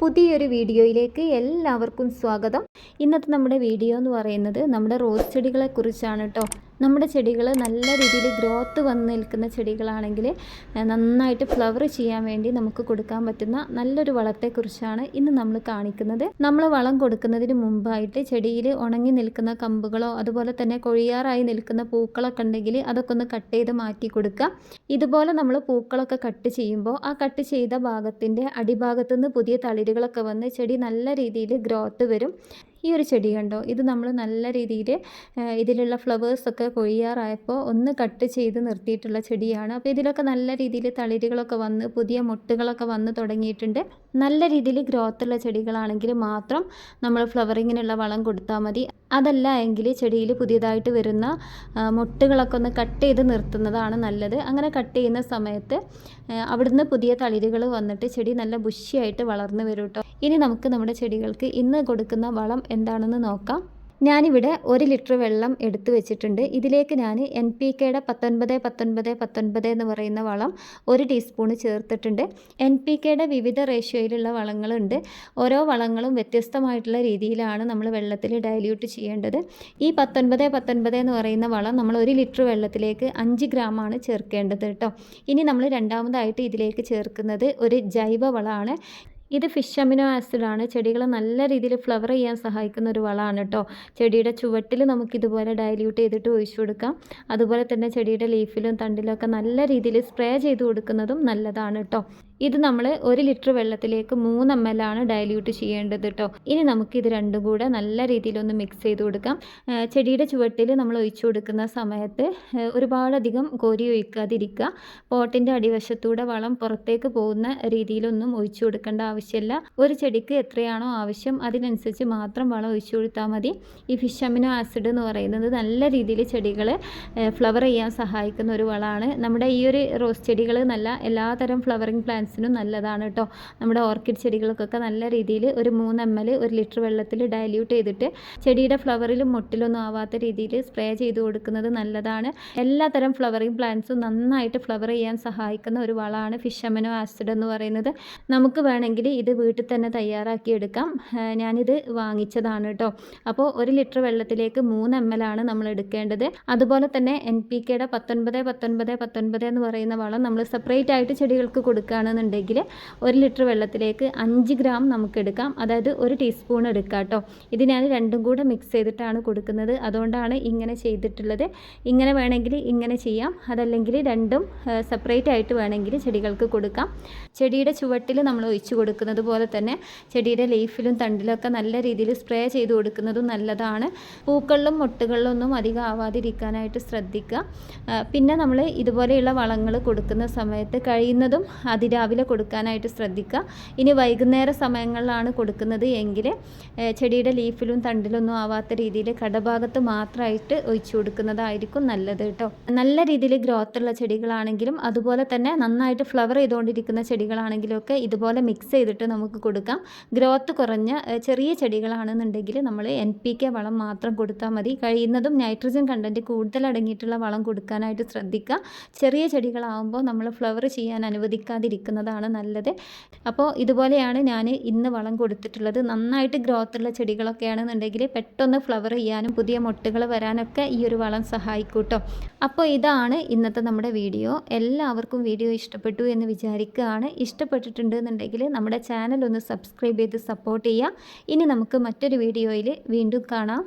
പുതിയൊരു വീഡിയോയിലേക്ക് എല്ലാവർക്കും സ്വാഗതം. ഇന്നത്തെ നമ്മുടെ വീഡിയോ എന്ന് പറയുന്നത് നമ്മുടെ റോസ് ചെടികളെക്കുറിച്ചാണ് കേട്ടോ നമ്മുടെ ചെടികൾ നല്ല രീതിയിൽ ഗ്രോത്ത് വന്ന് നിൽക്കുന്ന ചെടികളാണെങ്കിൽ നന്നായിട്ട് ഫ്ലവർ ചെയ്യാൻ വേണ്ടി നമുക്ക് കൊടുക്കാൻ പറ്റുന്ന നല്ലൊരു വളത്തെക്കുറിച്ചാണ് ഇന്ന് നമ്മൾ കാണിക്കുന്നത്. നമ്മൾ വളം കൊടുക്കുന്നതിന് മുമ്പായിട്ട് ചെടിയിൽ ഉണങ്ങി നിൽക്കുന്ന കമ്പുകളോ അതുപോലെ തന്നെ കൊഴിയാറായി നിൽക്കുന്ന പൂക്കളൊക്കെ ഉണ്ടെങ്കിൽ അതൊക്കെ ഒന്ന് കട്ട് ചെയ്ത് മാറ്റി കൊടുക്കുക. ഇതുപോലെ നമ്മൾ പൂക്കളൊക്കെ കട്ട് ചെയ്യുമ്പോൾ ആ കട്ട് ചെയ്ത ഭാഗത്തിന്റെ അടിഭാഗത്തുനിന്ന് പുതിയ തളിരുകളൊക്കെ വന്ന് ചെടി നല്ല രീതിയിൽ ഗ്രോത്ത് വരും. ഈ ഒരു ചെടി കണ്ടോ? ഇത് നമ്മൾ നല്ല രീതിയിൽ ഇതിലുള്ള ഫ്ലവേഴ്സൊക്കെ കൊഴിയാറായപ്പോൾ ഒന്ന് കട്ട് ചെയ്ത് നിർത്തിയിട്ടുള്ള ചെടിയാണ്. അപ്പോൾ ഇതിലൊക്കെ നല്ല രീതിയിൽ തളിരുകളൊക്കെ വന്ന് പുതിയ മുട്ടുകളൊക്കെ വന്ന് തുടങ്ങിയിട്ടുണ്ട്. നല്ല രീതിയിൽ ഗ്രോത്തുള്ള ചെടികളാണെങ്കിൽ മാത്രം നമ്മൾ ഫ്ലവറിങ്ങിനുള്ള വളം കൊടുത്താൽ മതി. അതല്ല എങ്കിൽ ചെടിയിൽ പുതിയതായിട്ട് വരുന്ന മുട്ടുകളൊക്കെ ഒന്ന് കട്ട് ചെയ്ത് നിർത്തുന്നതാണ് നല്ലത്. അങ്ങനെ കട്ട് ചെയ്യുന്ന സമയത്ത് അവിടുന്ന് പുതിയ തളിരുകൾ വന്നിട്ട് ചെടി നല്ല ബുഷിയായിട്ട് വളർന്നു വരും കേട്ടോ ഇനി നമുക്ക് നമ്മുടെ ചെടികൾക്ക് ഇന്ന് കൊടുക്കുന്ന വളം എന്താണെന്ന് നോക്കാം. ഞാനിവിടെ ഒരു ലിറ്റർ വെള്ളം എടുത്തു വെച്ചിട്ടുണ്ട്. ഇതിലേക്ക് ഞാൻ എൻ പി കെയുടെ പത്തൊൻപത് പത്തൊൻപത് പത്തൊൻപത് എന്ന് പറയുന്ന വളം ഒരു ടീസ്പൂൺ ചേർത്തിട്ടുണ്ട്. എൻ പി കെയുടെ വിവിധ റേഷ്യോയിലുള്ള വളങ്ങളുണ്ട്. ഓരോ വളങ്ങളും വ്യത്യസ്തമായിട്ടുള്ള രീതിയിലാണ് നമ്മൾ വെള്ളത്തിൽ ഡയല്യൂട്ട് ചെയ്യേണ്ടത്. ഈ പത്തൊൻപത് പത്തൊൻപത് എന്ന് പറയുന്ന വളം നമ്മൾ ഒരു ലിറ്റർ വെള്ളത്തിലേക്ക് അഞ്ച് ഗ്രാമാണ് ചേർക്കേണ്ടത് കേട്ടോ. ഇനി നമ്മൾ രണ്ടാമതായിട്ട് ഇതിലേക്ക് ചേർക്കുന്നത് ഒരു ജൈവ വളമാണ്. ഇത് ഫിഷ് അമിനോ ആസിഡാണ്. ചെടികളെ നല്ല രീതിയിൽ ഫ്ലവർ ചെയ്യാൻ സഹായിക്കുന്ന ഒരു വളമാണ് കേട്ടോ ചെടിയുടെ ചുവട്ടിൽ നമുക്ക് ഇതുപോലെ ഡൈല്യൂട്ട് ചെയ്തിട്ട് ഒഴിച്ചു കൊടുക്കാം. അതുപോലെ തന്നെ ചെടിയുടെ ലീഫിലും തണ്ടിലും ഒക്കെ നല്ല രീതിയിൽ സ്പ്രേ ചെയ്ത് കൊടുക്കുന്നതും നല്ലതാണ് കേട്ടോ ഇത് നമ്മൾ ഒരു ലിറ്റർ വെള്ളത്തിലേക്ക് മൂന്ന് എം എൽ ആണ് ഡയല്യൂട്ട് ചെയ്യേണ്ടത് കേട്ടോ ഇനി നമുക്ക് ഇത് രണ്ടും കൂടെ നല്ല രീതിയിലൊന്ന് മിക്സ് ചെയ്ത് കൊടുക്കാം. ചെടിയുടെ ചുവട്ടിൽ നമ്മൾ ഒഴിച്ചു കൊടുക്കുന്ന സമയത്ത് ഒരുപാടധികം കോരി ഒഴിക്കാതിരിക്കുക. പോട്ടിന്റെ അടിവശത്തൂടെ വളം പുറത്തേക്ക് പോകുന്ന രീതിയിലൊന്നും ഒഴിച്ചു കൊടുക്കേണ്ട ആവശ്യമില്ല. ഒരു ചെടിക്ക് എത്രയാണോ ആവശ്യം അതിനനുസരിച്ച് മാത്രം വളം ഒഴിച്ചു കൊടുത്താൽ മതി. ഈ ഫിഷ് അമിനോ ആസിഡ് എന്ന് പറയുന്നത് നല്ല രീതിയിൽ ചെടികളെ ഫ്ലവർ ചെയ്യാൻ സഹായിക്കുന്ന ഒരു വളമാണ്. നമ്മുടെ ഈ ഒരു റോസ് ചെടികൾ നല്ല എല്ലാതരം ഫ്ലവറിങ് പ്ലാന്റ്സിനും നല്ലതാണ് കേട്ടോ. നമ്മുടെ ഓർക്കിഡ് ചെടികൾക്കൊക്കെ നല്ല രീതിയിൽ ഒരു മൂന്ന് എം എൽ ഒരു ലിറ്റർ വെള്ളത്തിൽ ഡയല്യൂട്ട് ചെയ്തിട്ട് ചെടിയുടെ ഫ്ലവറിലും മുട്ടിലൊന്നും ആവാത്ത രീതിയിൽ സ്പ്രേ ചെയ്ത് കൊടുക്കുന്നത് നല്ലതാണ്. എല്ലാതരം ഫ്ലവറിങ് പ്ലാന്റ്സും നന്നായിട്ട് ഫ്ലവർ ചെയ്യാൻ സഹായിക്കുന്ന ഒരു വളമാണ് ഫിഷമനോ ആസിഡ് എന്ന് പറയുന്നത്. നമുക്ക് വേണമെങ്കിൽ ഇത് വീട്ടിൽ തന്നെ തയ്യാറാക്കി എടുക്കാം. ഞാനിത് വാങ്ങിച്ചതാണ് കേട്ടോ. അപ്പോൾ ഒരു ലിറ്റർ വെള്ളത്തിലേക്ക് മൂന്ന് എം എൽ ആണ് നമ്മൾ എടുക്കേണ്ടത്. അതുപോലെ തന്നെ എൻ പി കെയുടെ പത്തൊൻപത് പത്തൊൻപത് പത്തൊൻപത് എന്ന് പറയുന്ന വളം നമ്മൾ സെപ്പറേറ്റ് ആയിട്ട് ചെടികൾക്ക് കൊടുക്കുകയാണെന്നുണ്ടെങ്കിൽ ഒരു ലിറ്റർ വെള്ളത്തിലേക്ക് അഞ്ച് ഗ്രാം നമുക്ക് എടുക്കാം. അതായത് ഒരു ടീസ്പൂൺ എടുക്കാം കേട്ടോ ഇത് ഞാൻ രണ്ടും കൂടെ മിക്സ് ചെയ്തിട്ടാണ് കൊടുക്കുന്നത്. അതുകൊണ്ടാണ് ഇങ്ങനെ ചെയ്തിട്ടുള്ളത്. ഇങ്ങനെ വേണമെങ്കിൽ ഇങ്ങനെ ചെയ്യാം. അതല്ലെങ്കിൽ രണ്ടും സെപ്പറേറ്റ് ആയിട്ട് വേണമെങ്കിൽ ചെടികൾക്ക് കൊടുക്കാം. ചെടിയുടെ ചുവട്ടിൽ നമ്മൾ ഒഴിച്ചു കൊടുക്കുന്നത് പോലെ തന്നെ ചെടിയുടെ ലീഫിലും തണ്ടിലൊക്കെ നല്ല രീതിയിൽ സ്പ്രേ ചെയ്ത് കൊടുക്കുന്നതും നല്ലതാണ്. പൂക്കളിലും മുട്ടുകളിലും ഒന്നും അധികം ആവാതിരിക്കാനായിട്ട് ശ്രദ്ധിക്കുക. പിന്നെ നമ്മൾ ഇതുപോലെയുള്ള വളങ്ങൾ കൊടുക്കുന്ന സമയത്ത് കഴിയുന്നതും അതിരാവിലെ കൊടുക്കാനായിട്ട് ശ്രദ്ധിക്കുക. ഇനി വൈകുന്നേര സമയങ്ങളിലാണ് കൊടുക്കുന്നത് എങ്കിൽ ചെടിയുടെ ലീഫിലും തണ്ടിലൊന്നും ആവാത്ത രീതിയിൽ കടഭാഗത്ത് മാത്രമായിട്ട് ഒഴിച്ചു കൊടുക്കുന്നതായിരിക്കും നല്ലത് കേട്ടോ. നല്ല രീതിയിൽ ഗ്രോത്ത് ഉള്ള ചെടികളാണെങ്കിലും അതുപോലെ തന്നെ നന്നായിട്ട് ഫ്ലവർ ചെയ്തുകൊണ്ടിരിക്കുന്ന ചെടികളാണെങ്കിലും ഒക്കെ ഇതുപോലെ മിക്സ് ചെയ്തിട്ട് നമുക്ക് കൊടുക്കാം. ഗ്രോത്ത് കുറഞ്ഞ ചെറിയ ചെടികളാണെന്നുണ്ടെങ്കിൽ നമ്മൾ എൻ പി കെ വളം മാത്രം കൊടുത്താൽ മതി. കഴിയുന്നതും നൈട്രജൻ കണ്ടന്റ് കൂടുതൽ അടങ്ങിയിട്ടുള്ള വളം കൊടുക്കാനായിട്ട് ശ്രദ്ധിക്കുക. ചെറിയ ചെടികളാകുമ്പോൾ നമ്മൾ ഫ്ലവർ ചെയ്യാൻ അനുവദിക്കാതിരിക്കുന്നതാണ് നല്ലത്. അപ്പോൾ ഇതുപോലെയാണ് ഞാൻ ഇന്ന് വളം കൊടുത്തിട്ടുള്ളത്. നന്നായിട്ട് ഗ്രോത്ത് ഉള്ള ചെടികളൊക്കെ ആണെന്നുണ്ടെങ്കിൽ പെട്ടെന്ന് ഫ്ലവർ ചെയ്യാനും പുതിയ മൊട്ടുകൾ വരാനൊക്കെ ഈ ഒരു വളം സഹായിക്കൂട്ടോ. കേട്ടോ അപ്പോൾ ഇതാണ് ഇന്നത്തെ നമ്മുടെ വീഡിയോ. എല്ലാവർക്കും വീഡിയോ ഇഷ്ടപ്പെട്ടു എന്ന് വിചാരിക്കുകയാണ്. ഇഷ്ടപ്പെട്ടിട്ടുണ്ടെന്നുണ്ടെങ്കിൽ നമ്മുടെ ചാനൽ ഒന്ന് സബ്സ്ക്രൈബ് ചെയ്ത് സപ്പോർട്ട് ചെയ്യുക ഇനി നമുക്ക് മറ്റൊരു വീഡിയോയിൽ വീണ്ടും കാണാം.